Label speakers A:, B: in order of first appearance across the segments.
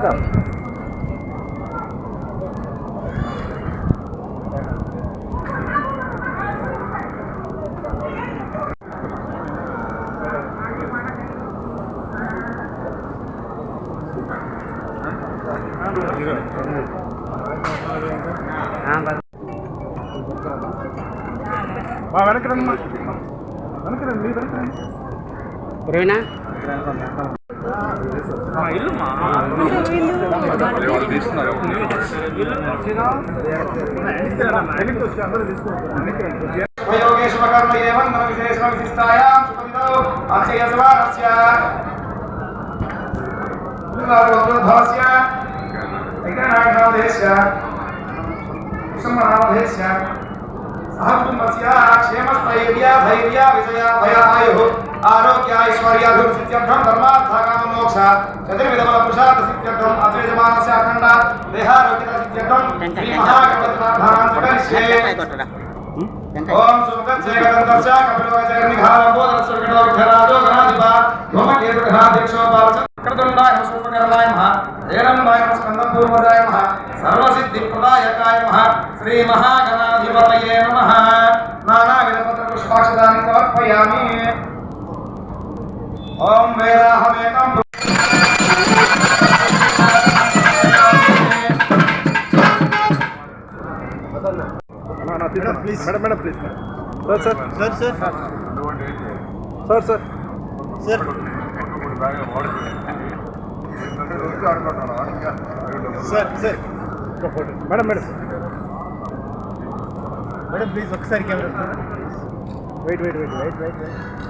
A: வணக்கம். வணக்கம் வணக்கம் நீ வணக்கம். ఓరేనా క్షేమస్థైర్య ధైర్య విజయ భయాయు ఆరోగ్య ఐశ్వర్య అభివృద్ధిత్యర్థం ధర్మార్థకామ మోక్ష చతుర్విధముల పురుషార్థ సిద్ధ్యర్థం అశ్వేజమానస్య అఖండ దేహారోగ్యత సిద్ధ్యర్థం శ్రీ
B: మహాగణపతినాథాన్ కలిష్యే
A: ఓం సుమగజయగదంతస్య కపిలవజయనిఘాలంబోదరస్య విఘ్నరాజో గణాధిప మమ కేతుఘ్నాధ్యక్షో పాలచ పుష్పాక్షదాన్ని సమర్పయామి. ओम वेदाहमेकम
C: madam please madam madam please sir sir sir sir sir sir sir sir sir madam madam madam please ఒకసారి camera wait wait wait wait wait wait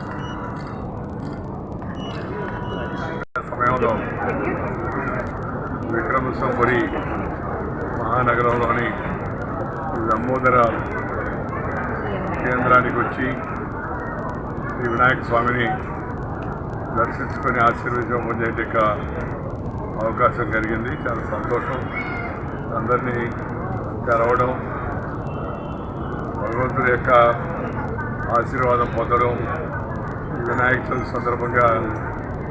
D: సమయంలో విక్రమసంపురి మహానగరంలోని లంబోదర కేంద్రానికి వచ్చి శ్రీ వినాయక స్వామిని దర్శించుకొని ఆశీర్వదించడం పొందే అవకాశం కలిగింది. చాలా సంతోషం. అందరినీ కలవడం భగవంతుడి యొక్క ఆశీర్వాదం పొందడం వినాయక చవితి సందర్భంగా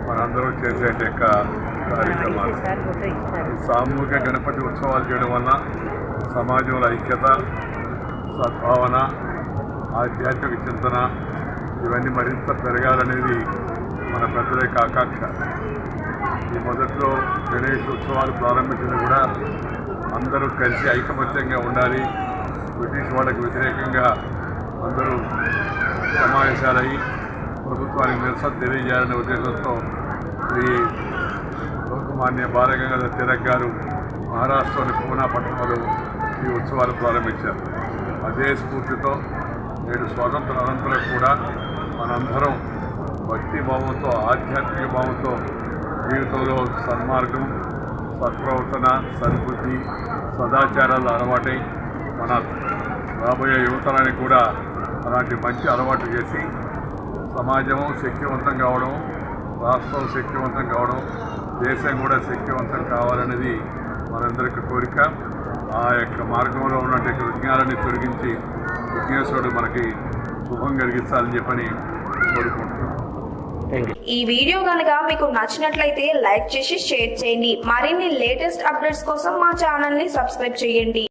D: మనందరం చేసే యొక్క కార్యక్రమాలు. ఈ సామూహిక గణపతి ఉత్సవాలు చేయడం వలన సమాజంలో ఐక్యత సద్భావన ఆధ్యాత్మిక చింతన ఇవన్నీ మరింత పెరగాలనేది మన పెద్దల యొక్క ఆకాంక్ష. ఈ మొదట్లో గణేష్ ఉత్సవాలు ప్రారంభించింది కూడా అందరూ కలిసి ఐకమత్యంగా ఉండాలి. బ్రిటిష్ వాళ్ళకు వ్యతిరేకంగా అందరూ సమావేశాలయ్యి ప్రభుత్వానికి నిరసన తెలియజేయాలనే ఉద్దేశంతో శ్రీ లోకమాన్య బాలగంగాధర తిలక్ గారు మహారాష్ట్రలోని పూనా పట్టణంలో ఈ ఉత్సవాలు ప్రారంభించారు. అదే స్ఫూర్తితో నేడు స్వాతంత్ర అనంతరం కూడా మనందరం భక్తి భావంతో ఆధ్యాత్మిక భావంతో జీవితంలో సన్మార్గం సత్ప్రవర్తన సద్బుద్ధి సదాచారాలు అలవాటై మన రాబోయే యువతరానికి కూడా అలాంటి మంచి అలవాటు చేసి సమాజం శక్తివంతం కావడం రాష్ట్రం శక్తివంతం కావడం దేశం కూడా శక్తివంతం కావాలనేది మనందరికి కోరిక. ఆ యొక్క మార్గంలో ఉన్నటువంటి విజ్ఞానాన్ని తొలగించి విఘ్నేశ్వరుడు మనకి శుభం కలిగించాలని చెప్పని కోరుకుంటున్నాం.
E: ఈ వీడియో కనుక మీకు నచ్చినట్లయితే లైక్ చేసి షేర్ చేయండి. మరిన్ని లేటెస్ట్ అప్డేట్స్ కోసం మా ఛానల్ని సబ్స్క్రైబ్ చేయండి.